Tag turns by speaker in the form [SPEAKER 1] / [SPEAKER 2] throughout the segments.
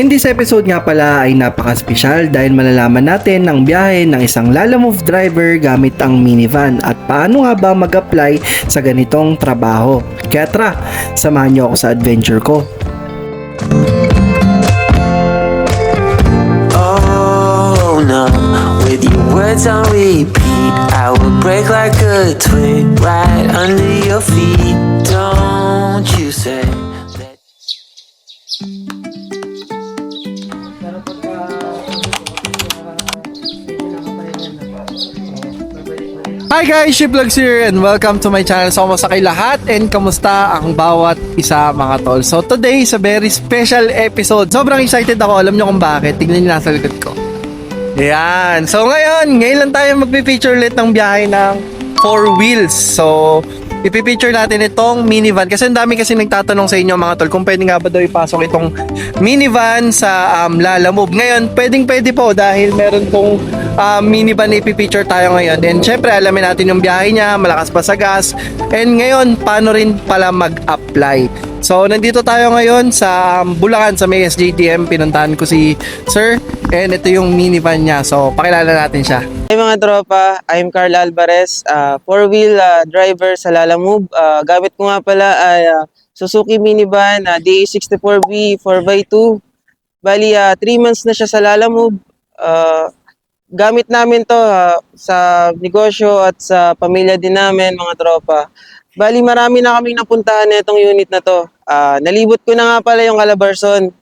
[SPEAKER 1] In this episode nga pala ay napaka-special dahil malalaman natin ang biyahe ng isang Lalamove driver gamit ang minivan at paano nga ba mag-apply sa ganitong trabaho. Kaya tara, samahan niyo ako sa adventure ko.
[SPEAKER 2] Oh no, with your words on repeat, I will break like a twig right under your feet. Don't you say
[SPEAKER 1] Hi guys, Shiplogs here and welcome to my channel. So, kamusta kay lahat and kamusta ang bawat isa mga tol. So, today is a very special episode. Sobrang excited ako. Alam nyo kung bakit. Tignan nyo nasa likod ko. Yan. So, ngayon, ngayon lang tayo magpipicture ulit ng biyahe ng four wheels. So, ipipicture natin itong minivan. Kasi ang dami kasi nagtatanong sa inyo mga tol kung pwede nga ba daw ipasok itong minivan sa um, Lala Move. Ngayon, pwedeng pwede po dahil meron pong um, minivan na ipipicture tayo ngayon. And syempre, alamin natin yung biyahe niya, malakas pa sa gas. And ngayon, paano rin pala mag-apply. So, nandito tayo ngayon sa Bulacan, sa may SJTM. Pinuntahan ko si Sir. And ito yung minivan niya. So, pakilala natin siya.
[SPEAKER 3] Hey mga tropa, I'm Carl Alvarez, uh, four-wheel uh, driver sa Lalamove. Uh, gamit ko nga pala ay uh, Suzuki minivan uh, DA64B 4x2. Bali, 3 months na siya sa Lalamove. Uh, gamit namin to uh, sa negosyo at sa pamilya din namin, mga tropa. Bali, marami na kaming napuntahan na itong unit na to. Uh, nalibot ko na nga pala yung Calabarzon.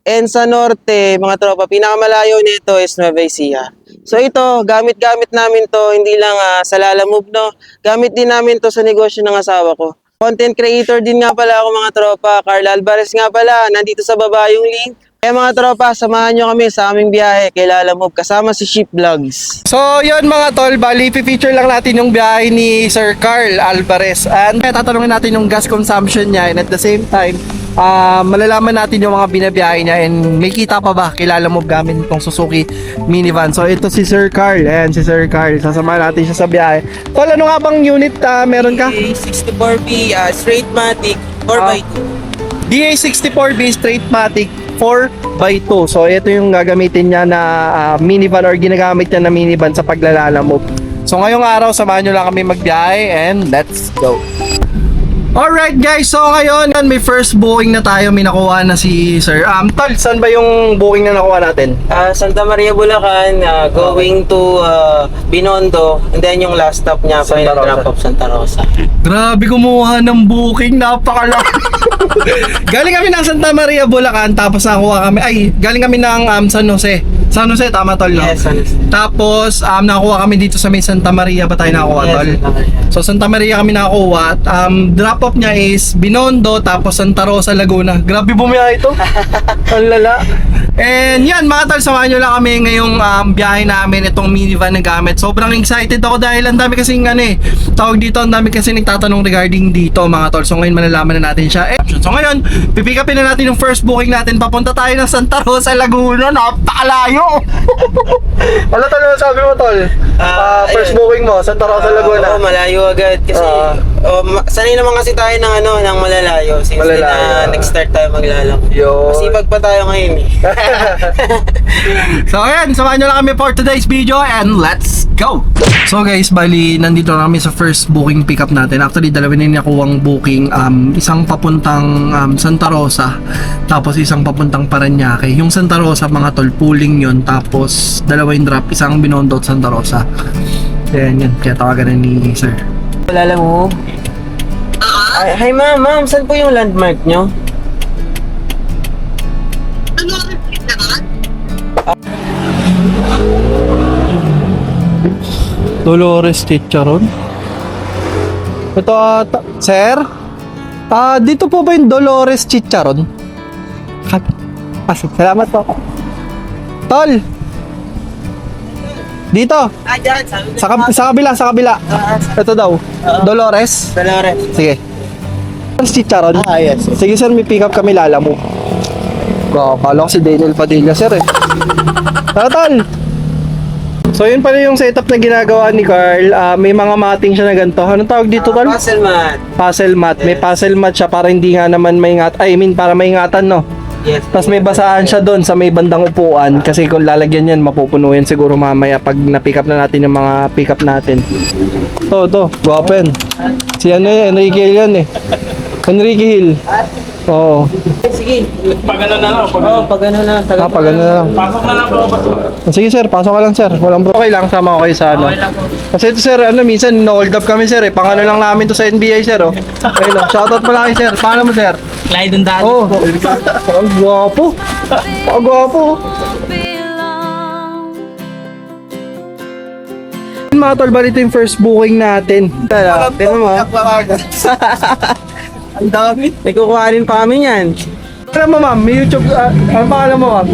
[SPEAKER 3] And sa norte, mga tropa, pinakamalayo nito is Nueva Ecija. So ito, gamit-gamit namin to, hindi lang ah, sa Lala Move, no? Gamit din namin to sa negosyo ng asawa ko. Content creator din nga pala ako mga tropa. Carl Alvarez nga pala, nandito sa baba yung link. Kaya mga tropa, samahan nyo kami sa aming biyahe kay Lala Move kasama si Ship Vlogs.
[SPEAKER 1] So, yun mga tol, bali, feature lang natin yung biyahe ni Sir Carl Alvarez. And tatanungin natin yung gas consumption niya and at the same time, ah, malalaman natin yung mga binabiyahe niya and may kita pa ba, kilala mo gamit itong Suzuki minivan. So, ito si Sir Carl. Ayan, si Sir Carl. Sasamahan natin siya sa biyahe. Tol, ano nga bang unit ah, meron ka?
[SPEAKER 3] 64B, straight matic,
[SPEAKER 1] 4x2. DA64B Straight Matic 4x2. So, ito yung gagamitin niya na ah, minivan or ginagamit niya na minivan sa paglalala mo. So, ngayong araw, samahan nyo lang kami magbiyahe and let's go. Alright guys, so ngayon may first booking na tayo, may nakuha na si Sir. Um, Tol, saan ba yung booking na nakuha natin?
[SPEAKER 3] Ah, Santa Maria, Bulacan, ah, going to ah, Binondo, and then yung last stop niya,
[SPEAKER 1] Santa
[SPEAKER 3] final
[SPEAKER 1] Rosa.
[SPEAKER 3] drop off Santa Rosa.
[SPEAKER 1] Grabe kumuha ng booking, napakalaki. galing kami ng Santa Maria, Bulacan, tapos nakuha kami, ay, galing kami ng um, San Jose. San Jose, tama tol, no?
[SPEAKER 3] Yes, honest.
[SPEAKER 1] Tapos, um, nakuha kami dito sa may Santa Maria ba tayo
[SPEAKER 3] Yes,
[SPEAKER 1] tol?
[SPEAKER 3] Santa Maria.
[SPEAKER 1] So, Santa Maria kami nakuha. At, um, drop off niya is Binondo, tapos Santa Rosa, Laguna. Grabe bumiyahe ito. Ang lala. And yan, mga tol, samahan nyo lang kami ngayong um, biyahe namin, itong minivan na gamit. Sobrang excited ako dahil ang dami kasing ano eh, tawag dito, ang dami kasi nagtatanong regarding dito mga tol. So ngayon malalaman na natin siya. Eh, so ngayon, pipick upin na natin yung first booking natin. Papunta tayo ng Santa Rosa, Laguna. Napakalayo! Ano tol, ano sabi mo tol? Ah,
[SPEAKER 3] Ah,
[SPEAKER 1] first
[SPEAKER 3] ayun.
[SPEAKER 1] booking mo, Santa Rosa, Laguna.
[SPEAKER 3] Oo, malayo agad. Kasi,
[SPEAKER 1] Ah.
[SPEAKER 3] Ma- sanay naman kasi tayo ng ano, ng malalayo. Since
[SPEAKER 1] Malalayo.
[SPEAKER 3] na nag-start tayo maglalak.
[SPEAKER 1] Yun.
[SPEAKER 3] Masipag pa tayo ngayon eh.
[SPEAKER 1] so ayan, samahan nyo lang kami for today's video and let's go! So guys, bali nandito na kami sa first booking pickup natin. Actually, dalawa na nakuwang booking. Um, isang papuntang um, Santa Rosa, tapos isang papuntang Paranaque. Yung Santa Rosa, mga tol, pooling yun. Tapos dalawa yung drop, isang Binondo at Santa Rosa. Ayan yun, kaya tawagan na ni sir.
[SPEAKER 3] Wala lang mo. Ay, hi ma'am, ma'am, saan po yung landmark nyo?
[SPEAKER 1] Dolores Chicharon. Ito, ah, ta- sir? Ah, dito po ba yung Dolores Chicharon? Kat- Ah, salamat po. Tol! Dito,
[SPEAKER 3] Ah, dyan, sabi
[SPEAKER 1] sa, kab- sa kabila, sa kabila. Ito daw, Dolores.
[SPEAKER 3] Dolores.
[SPEAKER 1] Sige. Dolores Chicharon.
[SPEAKER 3] Ah, yes.
[SPEAKER 1] Sige sir, may pick up kami lala mo. Kala ko si Daniel Padilla sir eh. Tara tol! So yun pala yung setup na ginagawa ni Carl. Ah, may mga matting siya na ganito. Anong tawag dito tol?
[SPEAKER 3] Puzzle mat.
[SPEAKER 1] Puzzle mat. May puzzle mat siya para hindi nga naman maingat. Ay, I mean para maingatan no.
[SPEAKER 3] Yes.
[SPEAKER 1] Tapos may basaan siya doon sa may bandang upuan kasi kung lalagyan yan, mapupuno yan siguro mamaya pag na-pick up na natin yung mga pick up natin. To, to, gwapo yan. Si ano yan, Enrique Hill yan eh. Enrique Hill. Oo.
[SPEAKER 3] Sige.
[SPEAKER 4] Pag ano na lang, pag
[SPEAKER 3] Oo, pag ano na.
[SPEAKER 1] Ah, pag ano na lang.
[SPEAKER 4] pasok na lang po?
[SPEAKER 1] Sige sir, pasok ka lang sir. Walang pro. Okay lang, sama ko kayo sa ano. Kasi ito sir, ano, minsan na-hold up kami sir eh. Pang ano lang namin to sa NBA sir oh. Okay lang, shoutout pala kay sir. Paano mo sir?
[SPEAKER 4] Clyde daan.
[SPEAKER 1] Oh, ang gwapo. Ang gwapo. Mga tol, bali ito yung first booking natin.
[SPEAKER 3] Tara, tingnan mo. Ang dami. May kukuhanin pa kami yan.
[SPEAKER 1] Ano mo ma'am, may YouTube, uh, ano pangalan mo ma'am?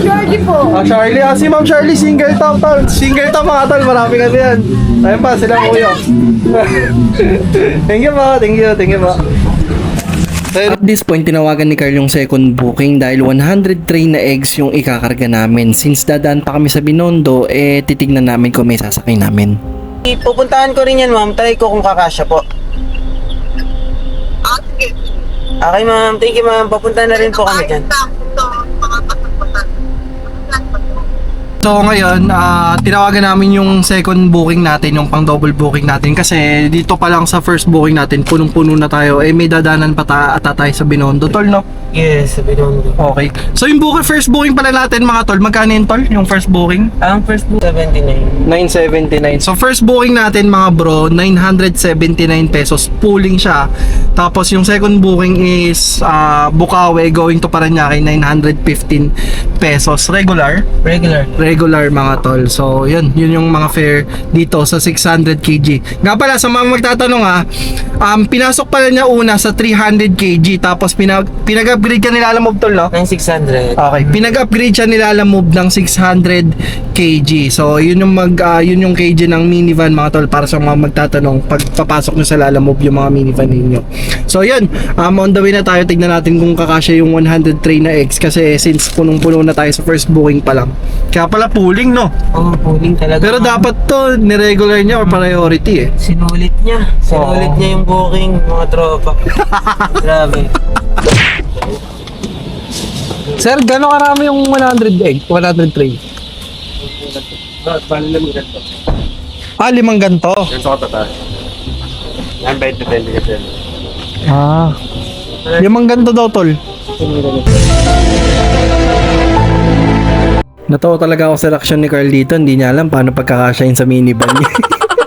[SPEAKER 1] Charlie po. Ah, Charlie. Ah, si ma'am Charlie, single top tol. Single top mga tol, marami kasi yan. Ayun pa, sila kuya. thank you po, thank you, thank you po. At this point, tinawagan ni Carl yung second booking dahil 100 tray na eggs yung ikakarga namin. Since dadaan pa kami sa Binondo, eh titignan namin kung may sasakay namin.
[SPEAKER 3] Pupuntahan ko rin yan, ma'am. Try ko kung kakasya po. Okay, ma'am. Thank you, ma'am. Papunta na rin po kami dyan.
[SPEAKER 1] So ngayon, ah, tinawagan namin yung second booking natin, yung pang double booking natin kasi dito pa lang sa first booking natin, punong-puno na tayo. Eh may dadanan pa ta ata tayo sa Binondo, tol, no?
[SPEAKER 3] Yes, sabi doon.
[SPEAKER 1] Okay. So yung booking, first booking pala natin mga tol, magkano yun tol? Yung first booking?
[SPEAKER 3] Ang first book, 79.
[SPEAKER 1] 979. So first booking natin mga bro, 979 pesos pooling siya. Tapos yung second booking is uh, Bukawi going to Paranaque 915 pesos regular.
[SPEAKER 3] Regular.
[SPEAKER 1] Regular mga tol. So yun, yun yung mga fare dito sa 600 kg. Nga pala sa mga magtatanong ha, um, pinasok pala niya una sa 300 kg tapos pinag pinag-upgrade ka nila alam mo tol no?
[SPEAKER 3] 9600.
[SPEAKER 1] Okay, pinag-upgrade siya nila la move ng 600 kg. So, yun yung mag ah, yun yung kg ng minivan mga tol para sa mga magtatanong pag papasok nyo sa Lala Move yung mga minivan ninyo. So, yun. Um, on the way na tayo. Tignan natin kung kakasya yung 100 tray na X kasi since punong-puno na tayo sa first booking pa lang. Kaya pala pooling, no?
[SPEAKER 3] Oh, pooling talaga.
[SPEAKER 1] Pero dapat to niregular niya or priority eh.
[SPEAKER 3] Sinulit niya. Sinulit
[SPEAKER 1] Oo.
[SPEAKER 3] niya yung booking, mga tropa. Grabe.
[SPEAKER 1] Sir, gano'ng karami yung 100 egg? 100 tray?
[SPEAKER 4] Bali lang ganito.
[SPEAKER 1] Ah, limang ganto.
[SPEAKER 4] Ganito ka tata. Yan, 20, 20 kasi.
[SPEAKER 1] Ah. Limang ganto daw, tol. Natawa talaga ako sa reaction ni Carl dito. Hindi niya alam paano pagkakasyahin sa minivan niya.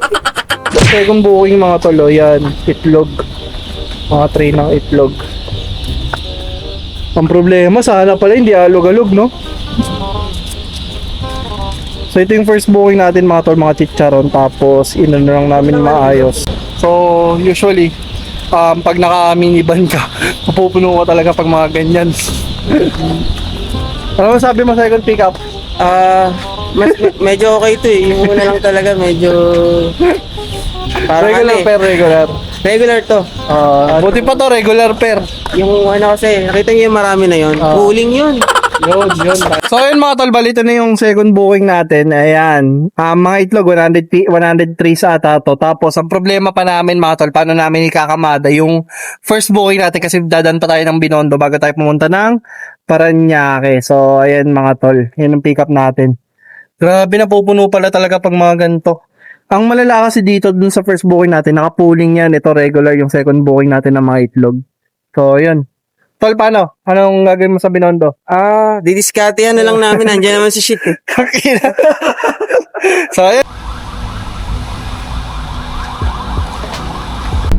[SPEAKER 1] Second booking mga tolo, yan. Itlog. Mga tray ng itlog. Ang problema, sana pala hindi alog-alog, no? So ito yung first booking natin mga tol, mga chicharon. Tapos ino na lang namin maayos. So usually, um, pag naka-minivan ka, mapupuno ka talaga pag mga ganyan. ano sabi mo second pickup?
[SPEAKER 3] Ah, mas medyo okay to eh. Yung una lang talaga medyo parang
[SPEAKER 1] regular
[SPEAKER 3] ano eh.
[SPEAKER 1] per regular.
[SPEAKER 3] Regular to.
[SPEAKER 1] Ah, buti pa to regular per.
[SPEAKER 3] Yung ano kasi, nakita niyo yung marami na yon.
[SPEAKER 1] Ah.
[SPEAKER 3] Pooling yun.
[SPEAKER 1] Yun, yun. So yun mga tol, balito na yung second booking natin. Ayan. Ah, mga itlog, 100, pi- 103 sa ata to. Tapos, ang problema pa namin mga tol, paano namin ikakamada yung first booking natin kasi dadan pa tayo ng Binondo bago tayo pumunta ng Paranaque. So, ayan mga tol. Yan ang pick up natin. Grabe na pupuno pala talaga pag mga ganito. Ang malala kasi dito dun sa first booking natin, naka-pooling yan. Ito regular yung second booking natin ng mga itlog. So, yun. Tol, paano? Anong gagawin mo sa Binondo?
[SPEAKER 3] Ah, didiskartehan na lang namin. Nandiyan naman si shit eh.
[SPEAKER 1] Kakina. so, ayan.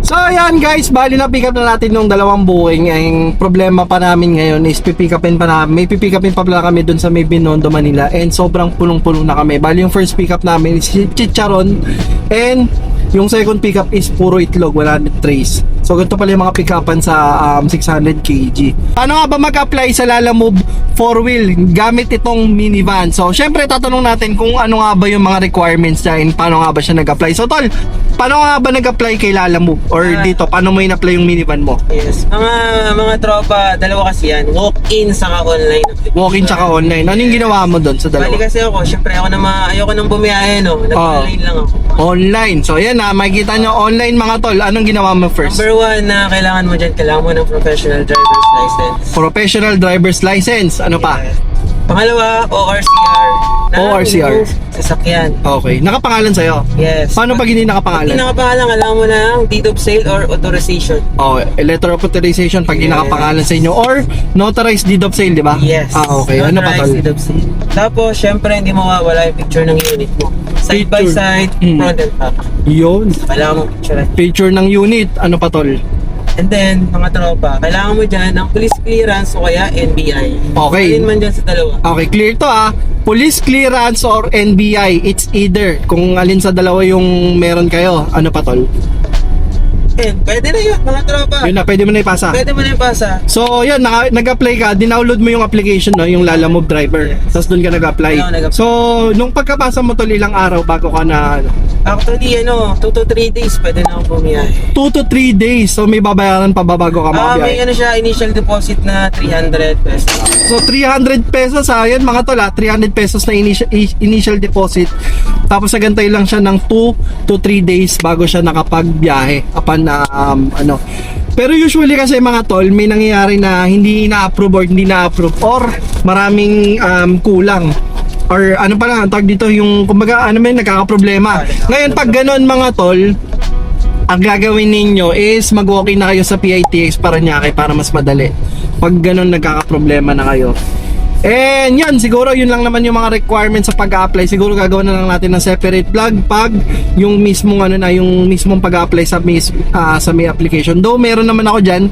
[SPEAKER 1] So, ayan guys, bali na pick up na natin yung dalawang booking. Ang problema pa namin ngayon is pipick upin pa na, may pipick upin pa pala kami dun sa may Binondo, Manila. And sobrang punong-puno na kami. Bali yung first pick up namin is chicharon. And yung second pick up is puro itlog, 100 trays. So, ganito pala yung mga pick upan sa um, 600 kg. Paano nga ba mag-apply sa Lala Move four wheel gamit itong minivan. So, syempre tatanong natin kung ano nga ba yung mga requirements niya and paano nga ba siya nag-apply. So, tol, paano nga ba nag-apply kay Lala Move or
[SPEAKER 3] Ah.
[SPEAKER 1] dito, paano mo in-apply yung minivan mo?
[SPEAKER 3] Yes. Mga mga tropa, dalawa kasi yan. Walk-in saka online.
[SPEAKER 1] Walk-in tsaka online. Ano yung ginawa mo doon sa
[SPEAKER 3] Bali
[SPEAKER 1] dalawa?
[SPEAKER 3] kasi ako, syempre ako na ma- ayoko nang bumiyahe, no? Nag-online lang ako.
[SPEAKER 1] Online. So, ayan na, makikita nyo online mga tol. Anong ginawa mo first?
[SPEAKER 3] Number one na kailangan mo dyan, kailangan mo ng professional driver's license.
[SPEAKER 1] Professional driver's license. Ano pa?
[SPEAKER 3] Yes. Pangalawa, ORCR. Na
[SPEAKER 1] ORCR.
[SPEAKER 3] Sasakyan.
[SPEAKER 1] Okay. Nakapangalan sa'yo.
[SPEAKER 3] Yes.
[SPEAKER 1] Paano pag hindi nakapangalan?
[SPEAKER 3] Hindi nakapangalan, kailangan mo ng deed of sale or authorization.
[SPEAKER 1] Oh, letter of authorization pag
[SPEAKER 3] Yes.
[SPEAKER 1] nakapangalan sa inyo or notarized deed of sale, di ba?
[SPEAKER 3] Yes.
[SPEAKER 1] Ah, okay. Ano pa tol?
[SPEAKER 3] Notarized deed of sale. Tapos, syempre, hindi mawawala yung picture ng unit mo. Side by
[SPEAKER 1] Picture.
[SPEAKER 3] side,
[SPEAKER 1] Mm.
[SPEAKER 3] front and back.
[SPEAKER 1] Yun.
[SPEAKER 3] Kailangan mo picture.
[SPEAKER 1] Picture ng unit. Ano pa tol?
[SPEAKER 3] And then, mga tropa, kailangan mo dyan ng police clearance o kaya NBI.
[SPEAKER 1] Okay.
[SPEAKER 3] Alin man dyan sa dalawa.
[SPEAKER 1] Okay, clear to ah. Police clearance or NBI, it's either. Kung alin sa dalawa yung meron kayo, ano pa tol?
[SPEAKER 3] And pwede na yun, mga tropa.
[SPEAKER 1] Yun na, pwede mo na ipasa.
[SPEAKER 3] Pwede mo na yung pasa.
[SPEAKER 1] So, yan, naka, nag-apply ka, dinownload mo yung application, no, yung Lala Move Driver. Tapos doon ka nag-apply.
[SPEAKER 3] Oo, nag-apply.
[SPEAKER 1] So, nung pagkapasa mo tol, ilang araw bago ka na, ano,
[SPEAKER 3] Actually, ano, 2 to 3 days pwede na akong bumiyahe.
[SPEAKER 1] 2 to 3 days. So, may babayaran pa ba bago ka
[SPEAKER 3] Ah,
[SPEAKER 1] makabiyahe?
[SPEAKER 3] may ano siya, initial deposit na 300 pesos.
[SPEAKER 1] So 300 pesos ha, yan mga tol ha, 300 pesos na initial, initial deposit. Tapos nagantay lang siya ng 2 to 3 days bago siya nakapagbiyahe upon na um, ano. Pero usually kasi mga tol, may nangyayari na hindi na-approve or hindi na-approve or maraming um, kulang or ano pa lang, ang tawag dito yung kumbaga ano may nagkakaproblema. Ngayon pag ganun mga tol, ang gagawin ninyo is mag-walk-in na kayo sa PITX para Paranaque para mas madali. Pag ganun nagkakaproblema na kayo. And yan, siguro yun lang naman yung mga requirements sa pag-apply. Siguro gagawin na lang natin ng separate vlog pag yung mismong ano na, yung mismong pag-apply sa mis, ah, sa may application. Though meron naman ako diyan,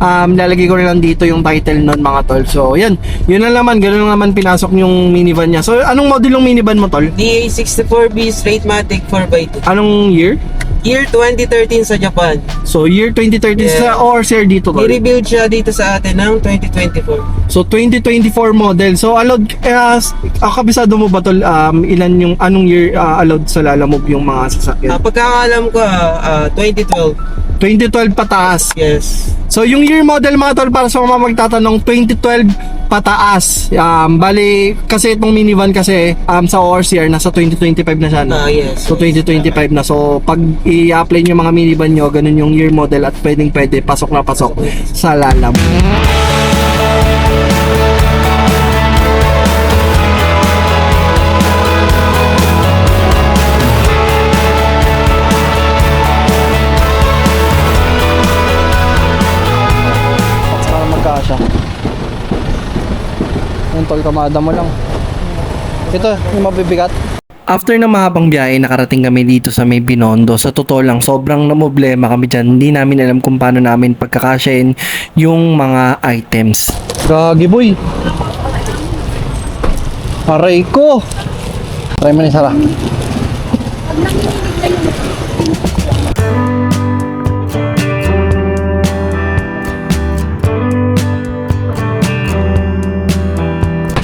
[SPEAKER 1] um, lalagay ko na lang dito yung title nun mga tol. So yan, yun lang naman, ganun lang naman pinasok yung minivan niya. So anong model yung minivan mo tol?
[SPEAKER 3] DA64B Straight Matic 4x2.
[SPEAKER 1] Anong year?
[SPEAKER 3] Year 2013 sa Japan.
[SPEAKER 1] So year 2030 sa
[SPEAKER 3] Yeah.
[SPEAKER 1] ORCR dito tol.
[SPEAKER 3] I-rebuild siya dito sa atin ng 2024.
[SPEAKER 1] So 2024 model. So allowed uh, uh, kabisado mo ba tol um, ilan yung anong year uh, allowed sa Lalamove yung mga sasakyan?
[SPEAKER 3] pagkakaalam ko, ah, ah, 2012.
[SPEAKER 1] 2012 pataas.
[SPEAKER 3] Yes.
[SPEAKER 1] So yung year model mga tol para sa mga magtatanong 2012 pataas. Um, bali kasi itong minivan kasi um, sa ORCR nasa 2025 na siya. No?
[SPEAKER 3] Ah, yes.
[SPEAKER 1] So 2025 na. So pag i-apply nyo mga minivan nyo, ganun yung year model at pwedeng pwede pasok na pasok sa Lalamove. Yung tol kamada mo lang. Ito, yung mabibigat. After na mahabang biyahe, nakarating kami dito sa may Binondo. Sa totoo lang, sobrang namblema kami dyan. Hindi namin alam kung paano namin pagkakasyain yung mga items. Gagi boy. Aray ko. Try mo ni Sarah.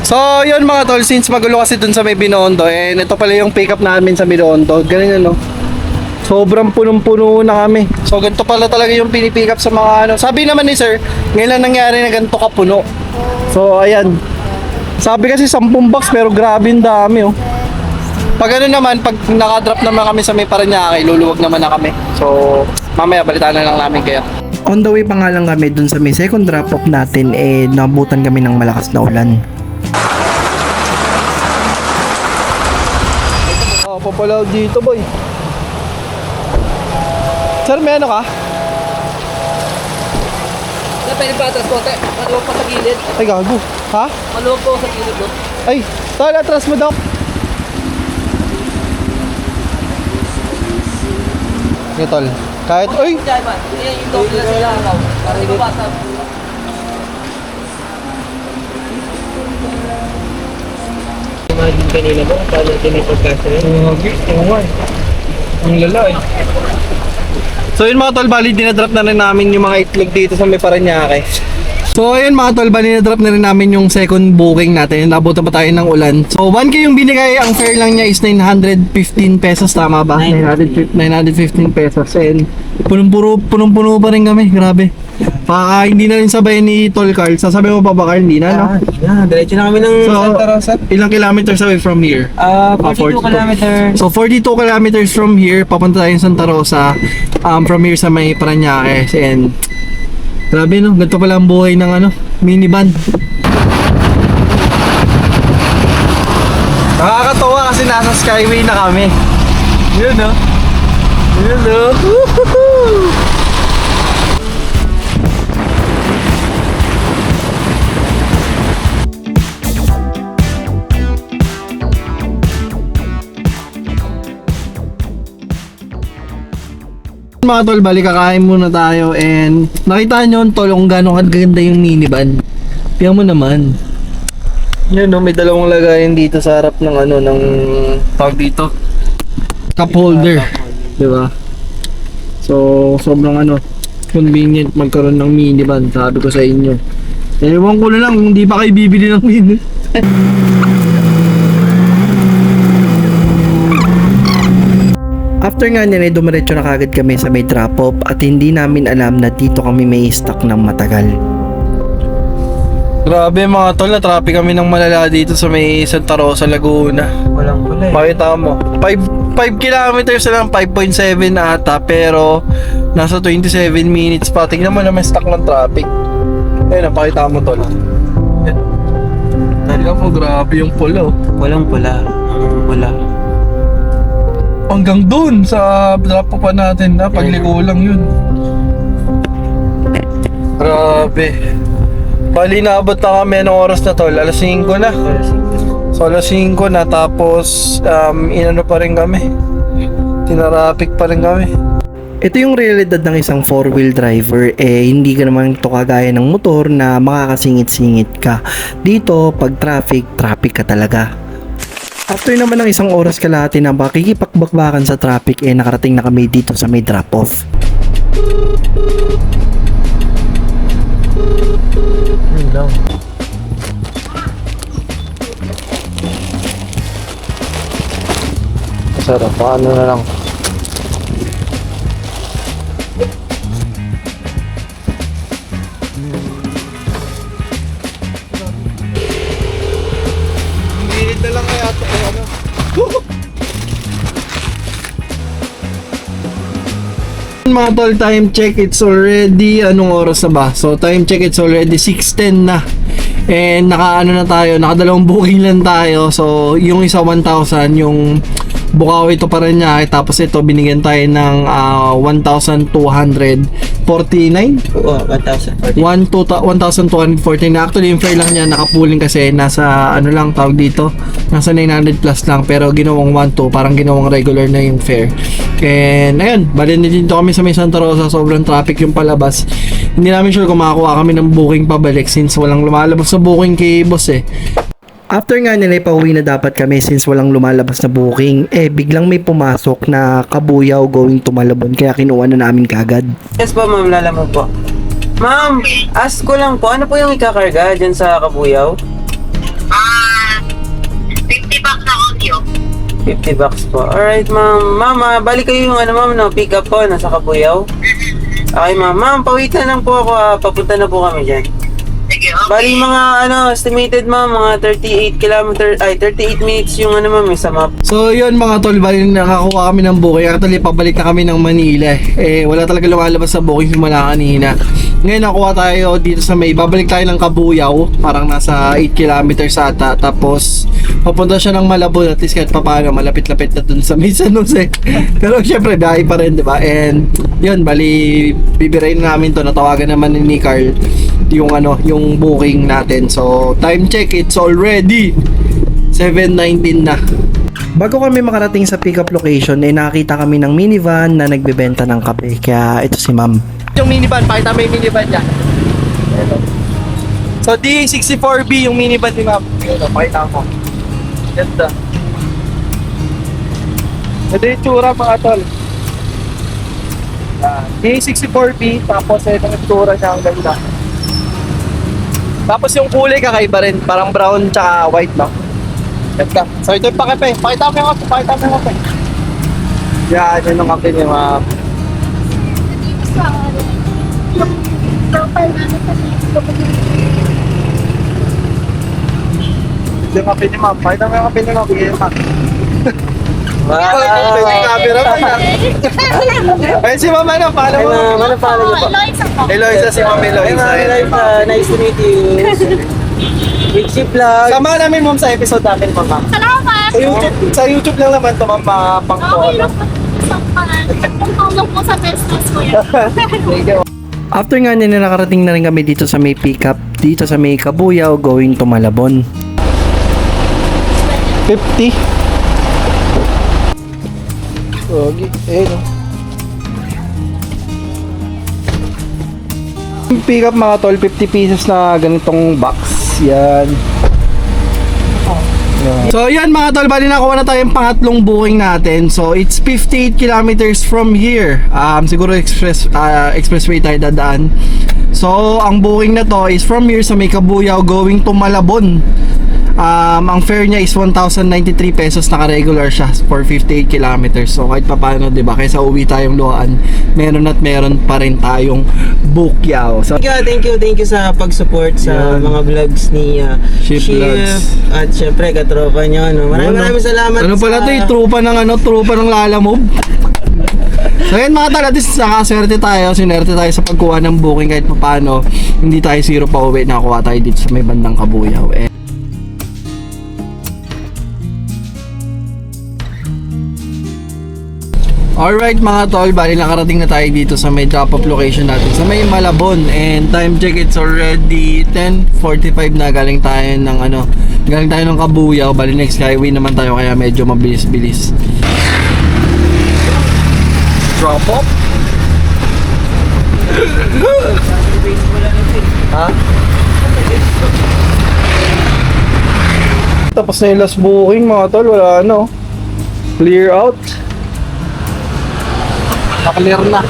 [SPEAKER 1] So, yun mga tol, since magulo kasi dun sa may Binondo, and ito pala yung pick up namin sa Binondo. Ganun ano. Sobrang punong-puno na kami. So, ganito pala talaga yung pinipick up sa mga ano. Sabi naman ni sir, ngayon nangyari na ganito kapuno. So, ayan. Sabi kasi 10 box, pero grabe yung dami oh. Pag ano naman, pag nakadrop naman kami sa may Paranaque, luluwag naman na kami. So, mamaya balitaan na lang namin kayo. On the way pa nga lang kami dun sa may second drop off natin, eh, nabutan kami ng malakas na ulan. Papalaw dito, boy. Sir, may ano ka?
[SPEAKER 5] Na pwede pa atras konti. Maluwag pa sa gilid.
[SPEAKER 1] Ay, gago. Ha?
[SPEAKER 5] Maluwag po sa gilid no?
[SPEAKER 1] Ay, tol, atras mo daw. Okay, tol. Kahit, uy,
[SPEAKER 5] Diyan man. Yan yung doble na sila. Para di mabasa.
[SPEAKER 3] Imagine kanina mo, paano natin may pagkasa rin?
[SPEAKER 1] Ang lala eh. So yun mga tol, bali dinadrop na rin namin yung mga itlog dito sa may Paranaque. So ayun mga tol, bali na-drop na rin namin yung second booking natin. Nabutan pa tayo ng ulan. So 1K yung binigay, ang fare lang niya is 915 pesos, tama ba? 915 915 pesos. And punong-puno, punong-puno pa rin kami, grabe. Baka hindi na rin sabay ni Tol Carl. Sasabi mo pa ba Carl, hindi na, no?
[SPEAKER 3] Yeah, diretso na kami ng
[SPEAKER 1] So,
[SPEAKER 3] Santa Rosa.
[SPEAKER 1] ilang kilometers away from here?
[SPEAKER 3] Ah,
[SPEAKER 1] Ah,
[SPEAKER 3] 42 kilometers.
[SPEAKER 1] So 42 kilometers from here, papunta tayo sa Santa Rosa. Um, from here sa may Paranaque. And grabe no, ganito pala ang buhay ng ano, minivan. Nakakatawa kasi nasa Skyway na kami. Yun no. Yun no. Woohoo! Mga tol, balik kakain muna tayo and nakita nyo tol kung gano'ng kaganda yung minivan. Tingnan mo naman. Yan no, may dalawang lagayan dito sa harap ng ano, ng tawag dito. Cup holder. Di ba? So, sobrang ano, convenient magkaroon ng minivan, sabi ko sa inyo. Ewan ko na lang kung di pa kayo bibili ng mini. After nga niyan ay dumiretso na kagad kami sa may drop off at hindi namin alam na dito kami may stock ng matagal. Grabe mga tol, na traffic kami ng malala dito sa may Santa Rosa, Laguna.
[SPEAKER 3] Walang pula eh.
[SPEAKER 1] Pakita mo. 5 5 kilometers na lang, 5.7 ata, pero nasa 27 minutes pa. Tingnan mo naman stock ng traffic. Ayun, pakita mo tol. Tingnan mo, grabe yung pula. oh.
[SPEAKER 3] Walang pula.
[SPEAKER 1] Hanggang dun sa drop pa natin na pagliko lang yun. Grabe. Bali naabot na kami ng oras na tol. Alas 5 na. So alas 5 na tapos um, inano pa rin kami. Tinarapik pa rin kami. Ito yung realidad ng isang four-wheel driver eh hindi ka naman to kagaya ng motor na makakasingit-singit ka. Dito pag traffic, traffic ka talaga. After naman ng isang oras kalahati na makikipagbackbackan sa traffic eh nakarating na kami dito sa may drop-off. Yun lang. Sarap, paano na lang. Mga tol, time check, it's already, anong oras na ba? So, time check, it's already 6.10 na. And naka ano na tayo, nakadalawang booking lang tayo. So, yung isa 1,000, yung Bukawi ito pa rin niya. Tapos ito, binigyan tayo ng ah, 1,249.
[SPEAKER 3] Oo, 1,000.
[SPEAKER 1] 1, 1,249. Actually, yung fare lang niya nakapuling kasi nasa ano lang tawag dito. Nasa 900 plus lang pero ginawang 1, 2. Parang ginawang regular na yung fare. And ayun, bali dito kami sa may Santa Rosa. Sobrang traffic yung palabas. Hindi namin sure kung makakuha kami ng booking pabalik since walang lumalabas na booking kay boss eh. After nga nila pauwi na dapat kami since walang lumalabas na booking, eh biglang may pumasok na kabuyaw going to Malabon kaya kinuha na namin kagad.
[SPEAKER 3] Yes po, ma'am. Lala mo po. Ma'am, ask ko lang po, ano po yung ikakarga dyan sa Kabuyaw?
[SPEAKER 6] Ah, 50 bucks na audio.
[SPEAKER 3] 50 bucks po. Alright, ma'am. Ma'am, ah, balik kayo yung ano, ma'am, no? Pick up po, nasa Kabuyaw. Okay, ma'am. Ma'am, pawitan lang po ako. ah. Papunta na po kami dyan.
[SPEAKER 6] Sige, okay.
[SPEAKER 3] Bali mga ano, estimated ma'am, mga 38 kilometer, ay 38 minutes yung ano ma'am, eh, sa map.
[SPEAKER 1] So yun mga tol, bali nakakuha kami ng booking. Actually, pabalik na kami ng Manila. Eh, wala talaga lumalabas sa booking simula kanina. Ngayon nakuha tayo dito sa may, babalik tayo ng Kabuyaw. Parang nasa 8 kilometers ata. Tapos, papunta siya ng Malabon. At least kahit papaano, malapit-lapit na dun sa may San Jose. Pero syempre, biyahe pa rin, di ba? And yun, bali, bibirayin namin to. Natawagan naman ni Carl yung ano, yung booking natin. So, time check, it's already 7.19 na. Bago kami makarating sa pickup location, eh nakita kami ng minivan na nagbebenta ng kape. Kaya ito si ma'am. Yung minivan, pakita mo yung minivan niya. Ito. So D64B yung minivan ni ma'am. Ito, pakita mo. Ganda. Ito yung tsura mga tol. Yan. D64B, tapos ito yung tsura niya ang ganda. Tapos yung kulay kakaiba rin, parang brown tsaka white, no? Ganda. So ito yung pakipe. Pakita mo yung kape, pakita mo yung kape. Yan, yun yung kape ni ma'am. Yung kape ni ma'am. Pakita mo yung kape ni ma'am. Bigyan ma'am.
[SPEAKER 3] Wow!
[SPEAKER 1] Pwede camera mo na. Ayun si ma'am, ano, follow mo.
[SPEAKER 3] Ma'am, ano pa niyo po?
[SPEAKER 1] Eloisa, si ma'am
[SPEAKER 3] Hi,
[SPEAKER 1] Eloisa.
[SPEAKER 3] ma'am Eliza. Nice to meet you. With Chip Vlog.
[SPEAKER 1] Sama namin ma'am sa episode natin, ma'am. ma'am.
[SPEAKER 7] Salamat!
[SPEAKER 1] Sa YouTube, sa YouTube lang naman to, ma'am, mga pang
[SPEAKER 7] Okay lang po sa Kung tulong po sa business ko yan.
[SPEAKER 1] After nga nila nakarating na rin kami dito sa may pickup, dito sa may Kabuyaw going to Malabon. 50. Okay, eh no. Yung Pickup mga tol, 50 pieces na ganitong box. Yan. So yan mga tol, bali nakuha na tayong pangatlong booking natin. So it's 58 kilometers from here. Um, siguro express ah, expressway tayo dadaan. So ang booking na to is from here sa May going to Malabon. Um, ang fare niya is 1,093 pesos naka-regular siya for 58 kilometers. So kahit pa paano, 'di ba? Kaysa uwi tayong luhaan, meron at meron pa rin tayong bukyaw. So
[SPEAKER 3] Thank you, thank you, thank you sa pag-support sa
[SPEAKER 1] Yan.
[SPEAKER 3] mga vlogs ni uh,
[SPEAKER 1] Ship Vlogs.
[SPEAKER 3] At syempre, katropa nyo. No? Maraming
[SPEAKER 1] Ano?
[SPEAKER 3] maraming salamat.
[SPEAKER 1] Ano pala
[SPEAKER 3] sa-
[SPEAKER 1] to, eh, trupa ng ano, trupa ng lalamove. So yun mga tol, at least nakaswerte tayo, sinerte tayo sa pagkuha ng booking kahit paano hindi tayo zero pa uwi, nakakuha tayo dito sa may bandang Kabuyaw. Eh, Alright mga tol, bali nakarating na tayo dito sa may drop-off location natin sa may Malabon. And time check it's already 10.45 na. Galing tayo ng ano galing tayo ng Kabuyaw, bali next highway naman tayo kaya medyo mabilis-bilis. Drop off? ha? Tapos na yung last booking mga tol, wala ano Clear out Nakalir na.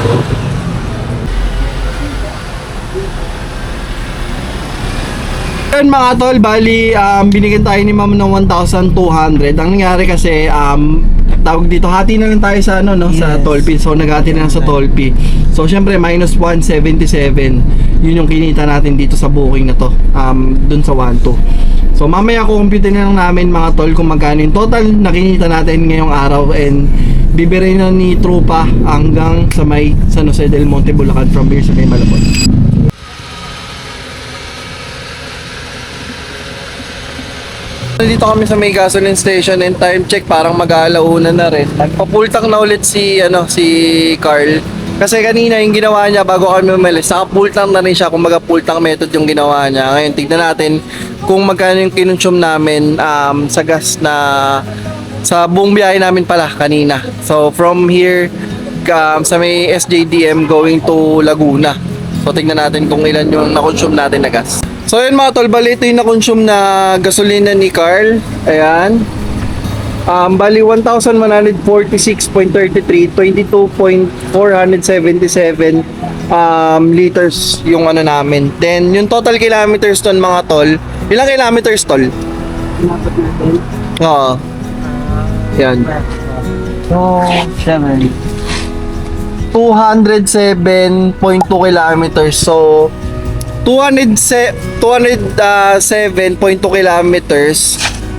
[SPEAKER 1] Yun mga tol, bali um, binigyan tayo ni ma'am ng 1,200. Ang nangyari kasi um, tawag dito, hati na lang tayo sa ano no, sa
[SPEAKER 3] Yes.
[SPEAKER 1] Tolpi. So naghati na lang sa Tolpi. So syempre minus 177. Yun yung kinita natin dito sa booking na to. Um, dun sa 12. So mamaya ko compute na lang namin mga tol kung magkano yung total na kinita natin ngayong araw and bibiri na ni Trupa hanggang sa may San Jose del Monte, Bulacan from here sa may Malabon. Dito kami sa may gasoline station and time check parang mag-aalauna na rin. Nagpapultang na ulit si ano si Carl. Kasi kanina yung ginawa niya bago kami umalis, saka pultang na rin siya, kumbaga pultang method yung ginawa niya. Ngayon, tignan natin kung magkano yung kinonsume namin um, sa gas na sa buong biyahe namin pala kanina. So from here um, sa may SJDM going to Laguna. So tignan natin kung ilan yung na-consume natin na gas. So yun mga tol, bali ito yung na-consume na gasolina ni Carl. Ayan. Um, bali 1,146.33, 22.477 um, liters yung ano namin. Then yung total kilometers ton mga tol, ilang kilometers tol? Oo. Yan.
[SPEAKER 3] So, syempre.
[SPEAKER 1] 207.2 kilometers. So, 207.2 kilometers.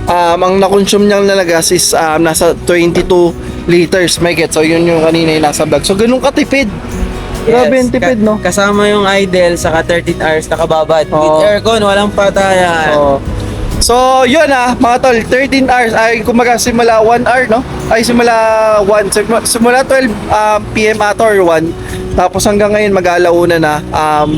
[SPEAKER 1] Um, ang na-consume niyang nalagas is um, nasa 22 liters. May get. So, yun yung kanina yung nasa vlog. So, ganun katipid. Grabe yung tipid,
[SPEAKER 3] Ka-
[SPEAKER 1] no?
[SPEAKER 3] Kasama yung idle, saka 13 hours nakababad.
[SPEAKER 1] Oo.
[SPEAKER 3] With aircon, walang patayan.
[SPEAKER 1] So, so yun ah, mga tol, 13 hours, ay kumaga simula 1 hour, no? Ay simula 1, sim- simula 12 um, PM ata or 1, tapos hanggang ngayon mag-alauna na, um,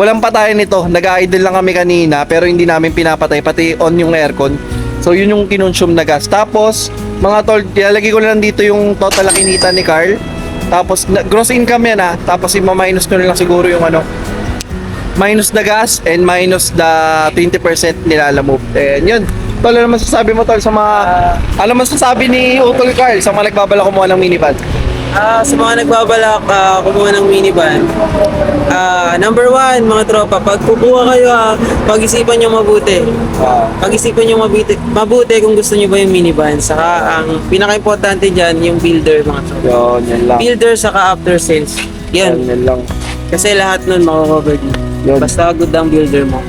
[SPEAKER 1] walang patayan nito, nag-idle lang kami kanina, pero hindi namin pinapatay, pati on yung aircon. So yun yung kinonsume na gas. Tapos, mga tol, ilalagay ko na lang dito yung total na kinita ni Carl. Tapos, gross income yan ah. Tapos, ima-minus ko na lang siguro yung ano, minus the gas and minus the 20% nilalamove. And yun. Tol, ano masasabi mo tol sa mga ano masasabi ni Utol Carl sa mga nagbabala kumuha ng minivan?
[SPEAKER 3] Ah, sa mga nagbabalak ah, kumuha ng minivan, ah, number one, mga tropa, pag kukuha kayo, ah, pag-isipan nyo mabuti. Pag-isipan nyo mabuti, mabuti kung gusto nyo ba yung minivan. Saka ang pinaka-importante dyan, yung builder, mga tropa.
[SPEAKER 1] Yun, yan lang.
[SPEAKER 3] Builder saka after sales. Yan.
[SPEAKER 1] yan lang.
[SPEAKER 3] Kasi lahat nun makakover dito.
[SPEAKER 1] Yun.
[SPEAKER 3] Basta good ang builder mo.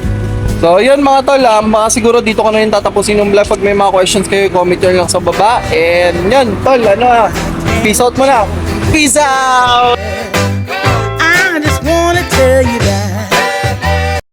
[SPEAKER 1] So, yun mga tol, ah, baka siguro dito ko na rin tatapusin yung vlog. Pag may mga questions kayo, comment nyo lang sa baba. And yun, tol, ano ah, peace out muna. Peace out!
[SPEAKER 8] I just wanna tell you